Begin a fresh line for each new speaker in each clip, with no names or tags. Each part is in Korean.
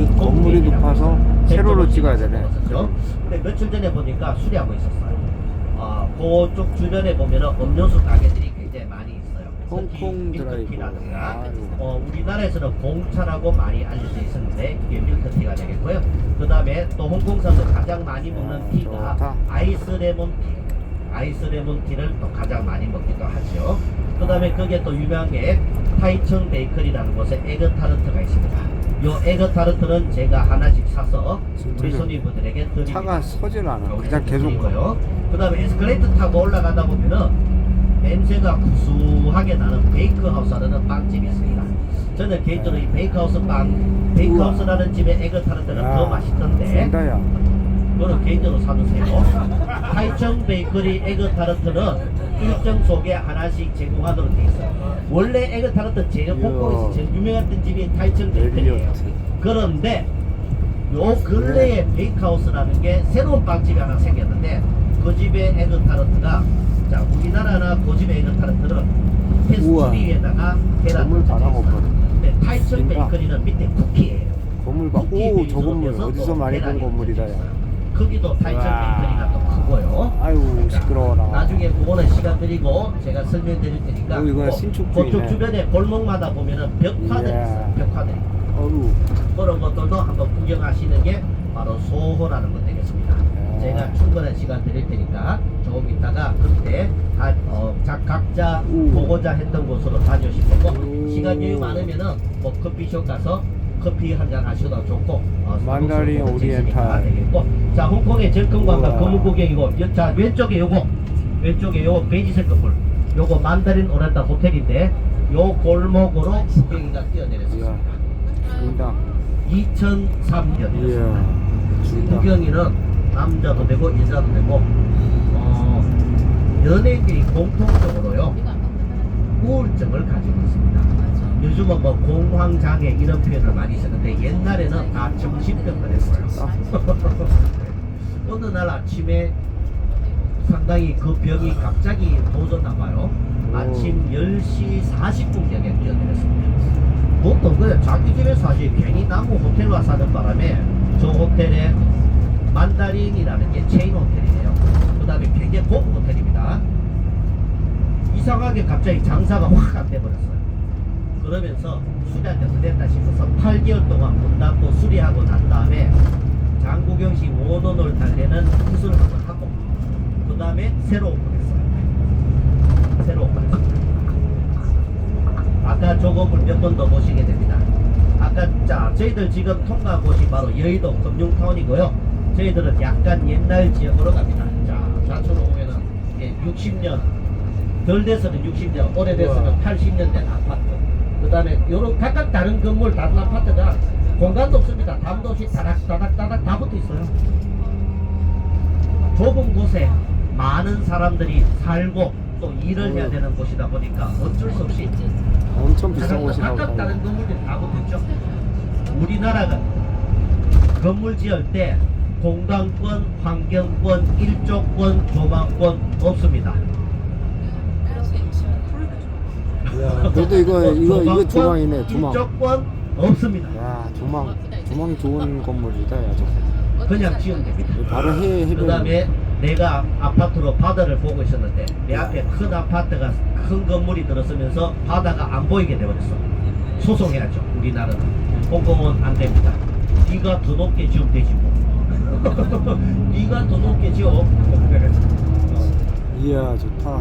이 건물이 높아서 세로로 찍어야 되네.
근데 며칠 전에 보니까 수리하고 있었어요. 아, 그쪽 주변에 보면은 음료수 가게들이 굉장히 많이 있어요.
홍콩 드라이브.
밀크티라든가
아유.
어, 우리나라에서는 공차라고 많이 알려져 있었는데 이게 밀크티가 되겠고요. 그 다음에 또 홍콩에서 가장 많이 먹는
아,
티가
좋다.
아이스 레몬티. 아이스 레몬티를 또 가장 많이 먹기도 하죠. 그 다음에 그게 또 유명한 게 타이청 베이커리라는 곳에 에그 타르트가 있습니다. 요 에그 타르트는 제가 하나씩 사서 우리 손님분들에게 드립니다.
차가 서질 않아. 그냥 계속 가.
고요 그다음에 에스컬레이터 타고 올라가다 보면은 냄새가 구수하게 나는 베이크하우스라는 빵집이 있습니다. 저는 개인적으로 이 베이크하우스 빵, 베이크하우스라는 집의 에그 타르트는 더 맛있던데. 그거는 개인적으로 사주세요. 타이청 베이커리 에그 타르트는 일정 속에 하나씩 제공하도록 돼 있어요. 원래 에그 타르트 제일 홍콩에서 제일 유명했던 집이 타이청 베이커리예요. 그런데 요 근래에 베이크하우스라는 게 새로운 빵집이 하나 생겼는데 그 집의 에그 타르트가 자 우리나라나 그 집의 에그 타르트는
우와.
페스트리에다가 계란
건물 바라보거든.
근데 타이청
진짜.
베이커리는 밑에 쿠키예요.
건물 봐. 오, 저 건물 어디서
또
많이 본 건물이다. 야.
크기도 타이청
와.
베이커리가 또 크고요.
아유 시끄러워라.
나중에 그거는 시간 드리고 제가 설명드릴 테니까
어, 이거는
그-
신축주이네.
그쪽 주변에 골목마다 보면은 벽화들이
이야.
있어요. 벽화들이.
어우.
그런 것들도 한번 구경하시는 게 바로 소호라는 것 되겠습니다.
아.
제가 충분한 시간 드릴 테니까 조금 있다가 그때 다, 어, 자, 각자
우.
보고자 했던 곳으로 다녀오실 거고
우.
시간 여유 많으면은 뭐 커피숍 가서 커피 한 잔 하셔도 좋고 어,
만다린 오리엔탈.
다 되겠고 자 홍콩의
우와.
건물 구경이고 여- 자 왼쪽에 요거 왼쪽에 요거 베이지색 건물 요거 만다린 오렌탈 호텔인데 요 골목으로 구경이가 뛰어내렸습니다.
이야. 죽인다.
2003년
이야. 죽인다.
구경이는 남자도 되고 여자도 되고 어, 연예인들이 공통적으로요 우울증을 가지고 있습니다. 요즘은 뭐 공황장애 이런 표현을 많이 쓰는데 옛날에는 다 정신병을 했어요. 어느 날 아침에 상당히 그 병이 갑자기 도졌나 봐요.
오.
아침 10시 40분경에 뛰어내렸습니다. 보통 그래 자기 집에서 사실 괜히 나무 호텔 와서 사는 바람에 저 호텔에 만다린이라는 게 체인 호텔이에요. 그 다음에 굉장히 고급 호텔입니다. 이상하게 갑자기 장사가 확 안 돼버렸어요. 그러면서 수리할 때도 됐다 싶어서 8개월 동안 문 닫고 수리하고 난 다음에 장국영식 원원을 달래는 수술을 한번 하고 그 다음에 새로 오픈했어요. 새로 오픈했어요. 아까 저 건물 몇번 더 보시게 됩니다. 아까 자 저희들 지금 통과한 곳이 바로 여의도 금융타운이고요. 저희들은 약간 옛날 지역으로 갑니다. 자 좌측으로 보면은 이게 60년 덜 돼서는 60년, 오래돼서는
우와.
80년 된 아파트. 그 다음에 요런 각각 다른 건물 다른 아파트가 공간도 없습니다. 담도 없이 다닥 다닥 다닥 다 붙어 있어요. 좁은 곳에 많은 사람들이 살고 또 일을 해야 되는 곳이다 보니까 어쩔 수 없이
엄청 비싼 곳이라고.
각각 다른 건물들이 다 붙어 있죠. 우리나라가 건물 지을 때 공간권, 환경권, 일조권, 조망권 없습니다.
야, 그래도 이거 이거 이거 조망이네. 조망.
일조권 없습니다.
야, 조망. 조망 좋은 건물이다. 야, 저.
그냥 지으면 됩니다.
바로 해 해변.
그 다음에 내가 아파트로 바다를 보고 있었는데 내 앞에 큰 아파트가 큰 건물이 들어서면서 바다가 안 보이게 돼버렸어. 소송해야죠. 우리나라는. 홍콩은 안 됩니다. 네가 더 높게 지으면 되지 뭐. 네가 더 높게 지어.
이야, 좋다.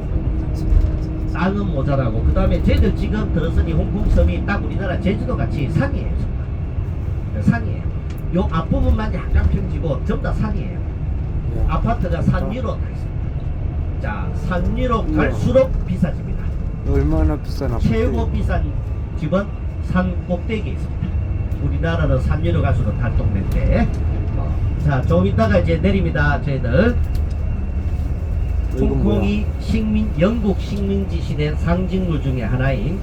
땅은 모자라고 그 다음에 쟤들 지금 들었으니 홍콩 섬이 딱 우리나라 제주도 같이 산이에요. 정말. 산이에요. 요 앞부분만 약간 평지고 전부 다 산이에요.
야,
아파트가 산 위로 다 있습니다. 자, 산 위로 갈수록 비싸집니다.
얼마나 비싼 아파트?
최고 비싼 집은 산 꼭대기에 있습니다. 우리나라는 산 위로 갈수록 달동네인데. 어, 자, 좀 이따가 이제 내립니다. 저희들. 홍콩이 식민, 영국 식민지 시대 상징물 중에 하나인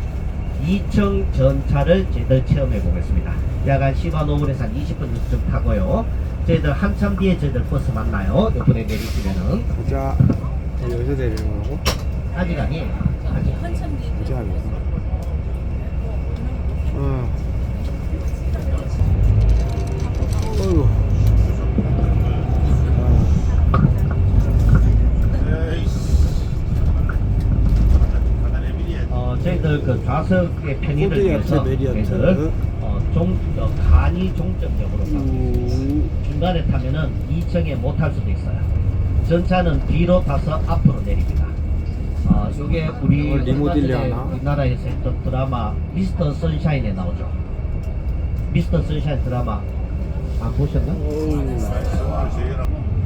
이청 전차를 저희들 체험해 보겠습니다. 약한 시바노물에서 한 20분 정도 타고요. 저희들 한참 뒤에 저희들 버스 만나요. 이번에 내리시면은.
가자. 여기서 내리는 거라고?
아직 아니에요. 아직.
가자.
개 편의를 위해서. 배를 어, 종, 어, 간이 종점역으로 가고 있습니다.
음,
중간에 타면은 2층에 못 탈 수도 있어요. 전차는 뒤로 타서 앞으로 내립니다. 어, 요게 우리? 우리나라에서 했던 드라마 미스터 선샤인에 나오죠. 미스터 선샤인 드라마 안 보셨나?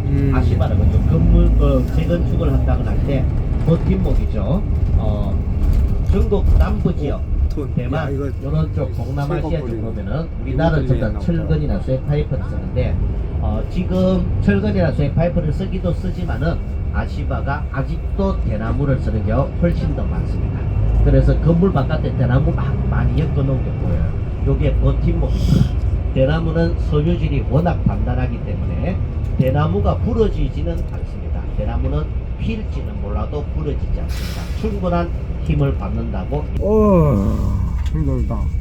음.
아시바라 그죠? 건물 어, 재건축을 한다고 할때 버팀목이죠. 어, 전국 남부 지역
톤. 야,
대만
이거
이런 쪽 동남아시아 쪽 보면은 우리나라는
리모델링
전부 다 철근이나 쇠 파이프를 쓰는데 어, 지금 철근이나 쇠 파이프를 쓰기도 쓰지만은 아시바가 아직도 대나무를 쓰는 경우 훨씬 더 많습니다. 그래서 건물 바깥에 대나무 막 많이 엮어 놓은 게 보여요. 요게 버팀목입니다. 대나무는 섬유질이 워낙 단단하기 때문에 대나무가 부러지지는 않습니다. 대나무는 필지는 몰라도 부러지지 않습니다. 충분한 힘을 받는다고
어, 힘들다.